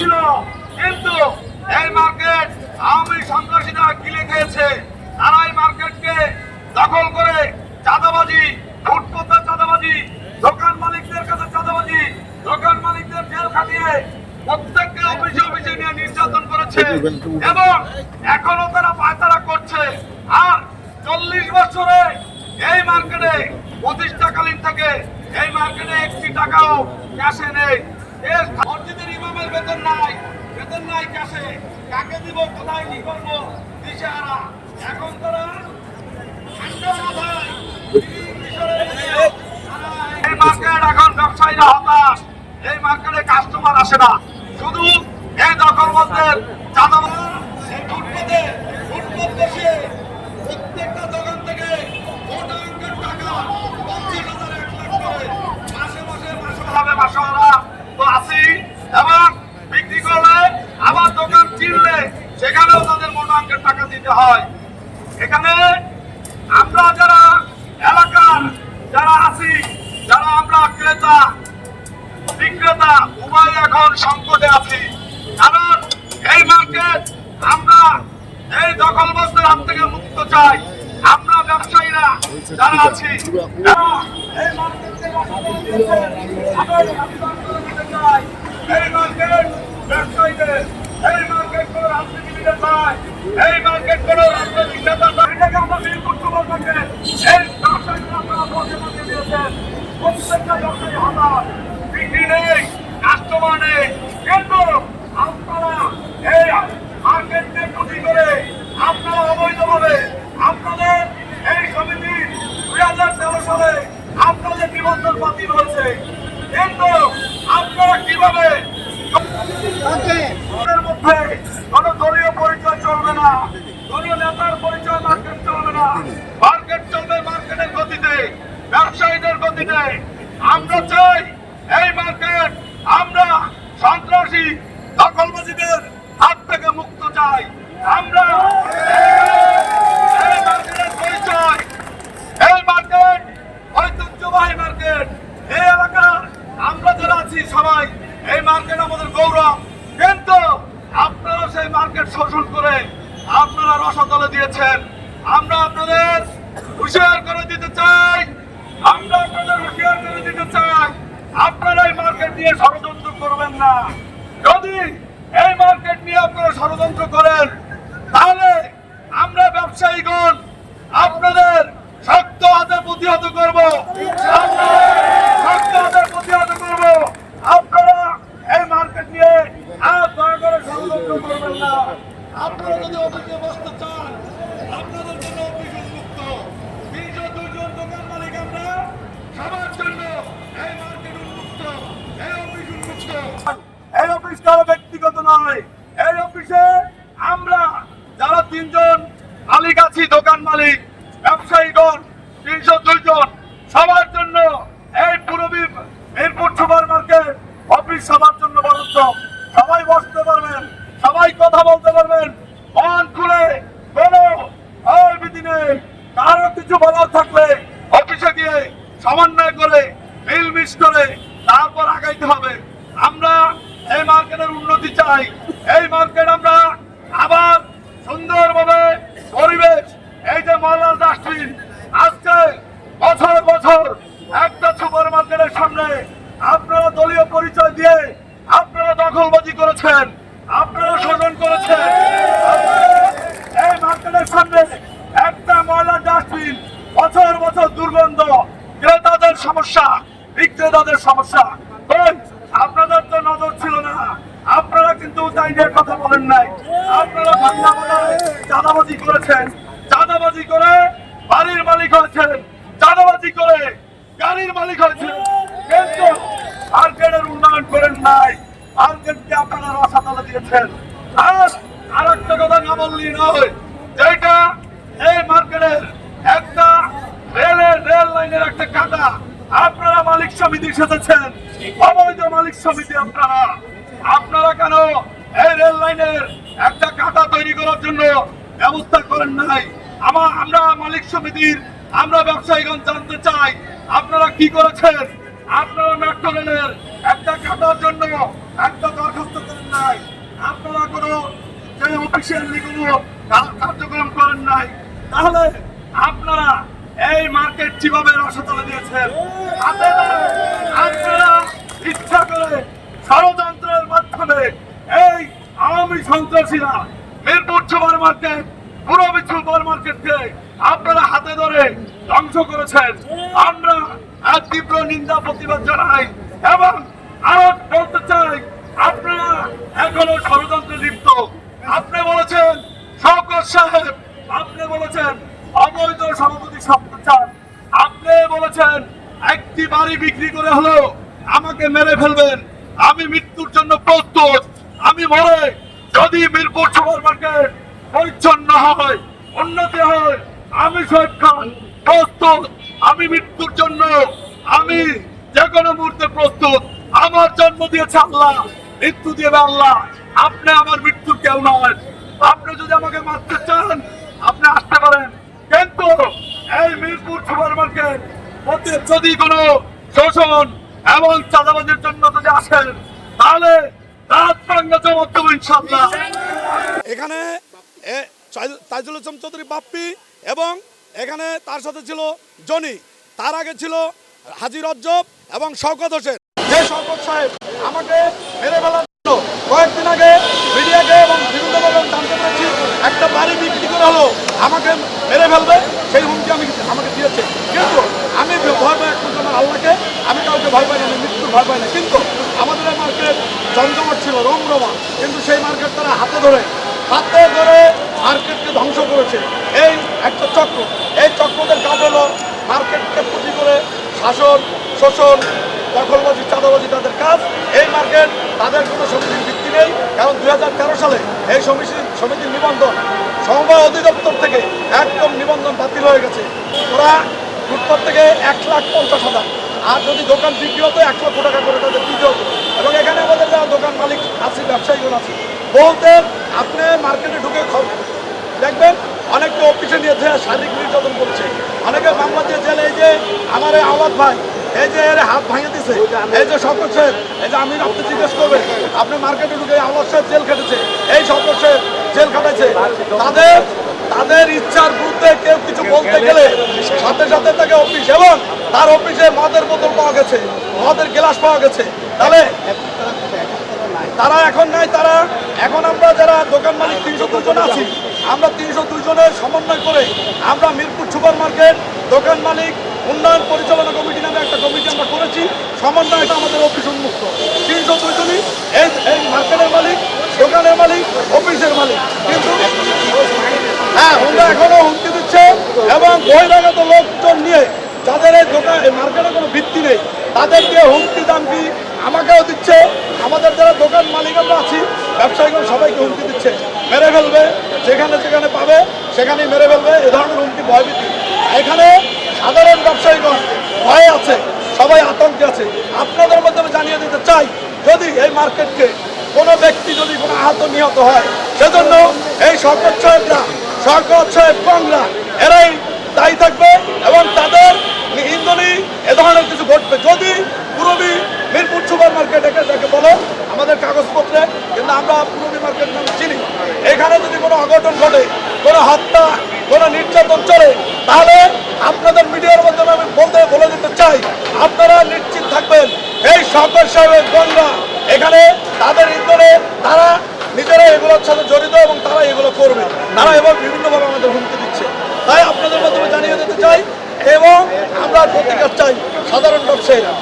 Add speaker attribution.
Speaker 1: ছিল, কিন্তু এই মার্কেট আওয়ামী সন্ত্রাসীরা গিলে খেয়েছে। তারা এই মার্কেটকে দখল করে চাঁদাবাজি ফুটপথে চাঁদাবাজি, দোকান মালিকদের কাছে চাঁদাবাজি, দোকান মালিকদের জেল খাটিয়ে প্রত্যেককে অফিসে অফিসে নিয়ে নির্যাতন করেছে। এবং এখনও তারা পায়তারা করছে। আর চল্লিশ বছরে এই মার্কেটে প্রতিষ্ঠাকালীন থেকে এই মার্কেটে একটি টাকাও ক্যাশে নেই। এর মসজিদের ইমামের বেতন নাই। বেতন নাই ক্যাশে। কাকে দিব, কোথায় এই মার্কেট এখন ব্যবসায়ীরা হতাশ। এই মার্কেটে কাস্টমার আসে না। শুধু এই দখলবন্দের চাঁদাবাজ, এই ফুটপাতে, ফুটপাত বসে সংকটে আছি। কারণ এই মার্কেট আমরা এই দখলবস্তের হাত থেকে মুক্ত চাই। আমরা ব্যবসায়ীরা যারা আছি এই মার্কেট এই মার্কেট এই মার্কেট নেই, কাস্টমার নেই কিন্তু আপনারা এই মার্কেটকে ক্ষতি করে আপনারা অবৈধভাবে আপনাদের এই সমিতি দুই হাজার তেরো সালে আপনাদের নিবন্ধন বাতিল হয়েছে কিন্তু আপনারা কীভাবে আমাদের মধ্যে কোন দলীয় পরিচয় চলবে না। দলীয় নেতার পরিচয় মার্কেট চলবে না। মার্কেট চলবে মার্কেটের গতিতে, ব্যবসায়ীদের গতিতে। আমরা চাই এই মার্কেট, আমরা সন্ত্রাসী দখলবাজিদের হাত থেকে মুক্ত চাই আমরা এই মার্কেটের পরিচয় এই মার্কেট ঐতিহ্যবাহী মার্কেট এই এলাকার আমরা যারা আছি সবাই এই মার্কেট আমাদের গৌরব কিন্তু আপনারা সেই মার্কেট শোষণ করে আপনারা রসতলে দিয়েছেন আমরা আপনাদের হুঁশিয়ার করে দিতে চাই? আমরা আপনাদের হুঁশিয়ার করে দিতে চাই? আপনারা এই মার্কেট নিয়ে ষড়যন্ত্র করবেন না। যদি এই মার্কেট নিয়ে আপনারা ষড়যন্ত্র করেন, তাহলে আমরা ব্যবসায়ীগণ আপনাদের শক্ত হাতে প্রতিহত করব। অফিস কারও ব্যক্তিগত নয়। এই অফিসে আমরা যারা তিনজন মালিক আছি, দোকান মালিক, ব্যবসায়ীগণ, তিনশো দুইজন, সবার জন্য এই Purabi Mirpur super market office সবার জন্য বরাদ্দ সবাই বসতে পারবেন, সবাই কথা বলতে পারবেন, মন খুলে কোনো আর বিধি নেই কারও কিছু বলার থাকলে অফিসে গিয়ে সমন্বয় করে মিল মিস করে তারপর আগাইতে হবে আমরা এই মার্কেটের উন্নতি চাই এই মার্কেট আমরা আবার সুন্দরভাবে পরিবেশ এই যে ময়লার ডাস্টবিন আজকে বছর বছর একটা সুপার মার্কেটের সামনে আপনারা দলীয় পরিচয় দিয়ে আপনারা দখলবাজি করেছেন, আপনারা শোষণ করেছেন। এই মার্কেটের সামনে একটা ময়লা ডাস্টবিন, বছর বছর দুর্গন্ধ, ক্রেতাদের সমস্যা, বিক্রেতাদের সমস্যা। আপনাদের তো নজর ছিল না, আপনারা কিন্তু তাই কথা বলেন নাই। আপনারা চাঁদাবাজি করেছেন, চাঁদাবাজি করে বাড়ির মালিক হয়েছেন, চাঁদাবাজি করে গাড়ির মালিক হয়েছেন। কিন্তু মার্কেটের উন্নয়ন করেন নাই। মার্কেটকে আপনারা রসাতলে দিয়েছেন। আর আর একটা কথা না বললেই নয়, যেটা এই মার্কেটের একটা রেলের রেল লাইনের একটা কাটা আপনারা মালিক সমিতি সেজেছেন অবৈধ মালিক সমিতি আপনারা। আপনারা কেন এই রেল লাইনের একটা কাটা তৈরি করার জন্য ব্যবস্থা করেন নাই? আমা, আমরা মালিক সমিতির, আমরা ব্যবসায়ীগণ জানতে চাই, আপনারা কি করেছেন? আপনারা মেট্রো রেলের একটা কাটার জন্য একটা দরখাস্ত করেন নাই। আপনারা কোনো যে অফিসিয়ালি কোনো কার্যক্রম করেন নাই। তাহলে আপনারা এই মার্কেট কীভাবে রসতলে দিয়েছেন? আপনারা ইচ্ছা করে ষড়যন্ত্রের মাধ্যমে এই আওয়ামী সন্ত্রাসীরা মিরপুর সুপার মার্কেট পুরো সুপার মার্কেটকে আপনারা হাতে ধরে ধ্বংস করেছেন। আমরা এক তীব্র নিন্দা, প্রতিবাদ জানাই এবং আরও বলতে চাই, আপনারা এখনও ষড়যন্ত্রে লিপ্ত। আপনি বলেছেন, শওকত সাহেব, আপনি বলেছেন, অবৈধ সভাপতি চান। আপনি বলেছেন, একটি বাড়ি বিক্রি করে হলো আমাকে মেরে ফেলবেন। আমি মৃত্যুর জন্য প্রস্তুত। আমি মরে যদি মিরপুর সুপার মার্কেট পরিচ্ছন্ন হয়, উন্নতি হয়। আমি শহীদ খান প্রস্তুত। আমি মৃত্যুর জন্য, আমি যে কোনো মুহূর্তে প্রস্তুত। আমার জন্ম দিয়েছে আল্লাহ, মৃত্যু দিবে আল্লাহ। আপনি আমার মৃত্যুর কেউ নয় আপনি যদি আমাকে মারতে চান, আপনি আসতে পারেন। কিন্তু এই মিরপুর সুপার যদি কোনো শোষণ এবং চাঁদাবাজির জন্য যদি আসেন, তাহলে রাত দেবো ইনশাল্লাহ
Speaker 2: এখানে তাইজুল ইসলাম চৌধুরী বাপ্পি এবং এখানে তার সাথে ছিল জনি। তার আগে ছিল হাজি রজ্জব এবং শওকত হোসেন। যে শওকত সাহেব আমাকে মেরে ফেলার জন্য কয়েকদিন আগে মিডিয়াকে এবং বিভিন্নভাবে জানতে পেরেছি, একটা বাড়ি বিক্রি করে হলো, আমাকে মেরে ফেলবে, সেই হুমকি আমি আমাকে দিয়েছে। কিন্তু আমি ভয় পাই একমাত্র আমার আল্লাহকে, আমি কাউকে ভয় পাই না, আমি মৃত্যুর ভয় পাই না। কিন্তু আমাদের মার্কেট জমজমাট ছিল, রমরমা। কিন্তু সেই মার্কেট তারা হাতে ধরে হাতে ধরে মার্কেটকে ধ্বংস করেছে। এই একটা চক্র। এই চক্রদের কাজ হলো মার্কেটকে পুঁজি করে শাসন, শোষণ, দখলবাজি, চাঁদাবাজি তাদের কাজ। এই মার্কেট তাদের কোনো সমিতির ভিত্তি নেই, কারণ দুই হাজার তেরো সালে এই সমিতি সমিতির নিবন্ধন, সমবায় অধিদপ্তর থেকে একদম নিবন্ধন বাতিল হয়ে গেছে। ওরা ফুটপাত থেকে এক লাখ পঞ্চাশ হাজার। আর যদি দোকান বিক্রি হতো, এক লক্ষ টাকা করে তাদের দিতে হতো। এবং এখানে আমাদের যারা দোকান মালিক আছে ব্যবসায়ীগুলো আছে বলতে আপনি মার্কেটে ঢুকে দেখবেন অনেকে অফিসে নিয়ে যে শারীরিক নির্যাতন করছে। অনেকে মামলা দিয়ে জেলে এই যে আমার এই আওয়াজ ভাই এই যে এর হাত ভাঙে দিছে এই যে শকর সাহেব এই যে আমি আপনি জিজ্ঞেস করবেন আপনি মার্কেটে ঢুকে আওয়াজ সাহেব জেল খেটেছে এই শকর সাহেব জেল খাটাইছে। তাদের তাদের ইচ্ছার বিরুদ্ধে কেউ কিছু বলতে গেলে সাথে সাথে তাকে অফিস এবং তার অফিসে মদের বোতল পাওয়া গেছে মদের গ্লাস পাওয়া গেছে। তাহলে তারা এখন নাই, তারা এখন আমরা যারা দোকান মালিক তিনশো দুজন আছি, আমরা তিনশো দুজনের সমন্বয় করে আমরা মিরপুর সুপার মার্কেট দোকান মালিক উন্নয়ন পরিচালনা কমিটি নামে একটা কমিটি আমরা করেছি। সমন্বয়টা আমাদের অফিস উন্মুক্ত। তিনশো দুজনই এই এই মার্কেটের মালিক, দোকানের মালিক, অফিসের মালিক। কিন্তু হ্যাঁ ওরা এখনও হুমকি দিচ্ছে এবং বহিরাগত লোকজন নিয়ে যাদের এই দোকান এই মার্কেটে কোনো ভিত্তি নেই, তাদেরকে হুমকি দামকি আমাকেও দিচ্ছে। আমাদের যারা দোকান মালিক আমরা আছি, ব্যবসায়ীগণ সবাইকে হুমকি দিচ্ছে। মেরে ফেলবে, যেখানে যেখানে পাবে, সেখানেই মেরে ফেলবে, এ ধরনের হুমকি ভয়ভীতি এখানে সাধারণ ব্যবসায়ীগণ ভয়ে আছে, সবাই আতঙ্কে আছে। আপনাদের মাধ্যমে জানিয়ে দিতে চাই, যদি এই মার্কেটকে কোনো ব্যক্তি যদি কোনো আহত নিহত হয়, সেজন্য এই সরকার সাহেবরা সরকার সাহেব কংরা এরাই দায়ী থাকবে এবং তাদের ইন্ধনই এ ধরনের কিছু ঘটবে। যদি পুরবি মিরপুর সুপার মার্কেট একে যাকে বলে, আমাদের কাগজপত্রে, কিন্তু আমরা পুরবি মার্কেট নামে চিনি। এখানে যদি কোনো অঘটন ঘটে, কোনো হত্যা, কোনো নির্যাতন চলে, তাহলে আপনাদের মিডিয়ার মাধ্যমে আমি বলতে, বলে দিতে চাই, আপনারা নিশ্চিত থাকবেন, এই সরকার সাহেবের গঙ্গা। এখানে তাদের ইন্ধনে তারা নিজেরা এগুলোর সাথে জড়িত এবং তারা এগুলো করবে। তারা এবার বিভিন্নভাবে আমাদের হুমকি দিচ্ছে। তাই আপনাদের মাধ্যমে জানিয়ে দিতে চাই, এবং আমরা প্রতিকার চাই সাধারণ ব্যবসায়ীরা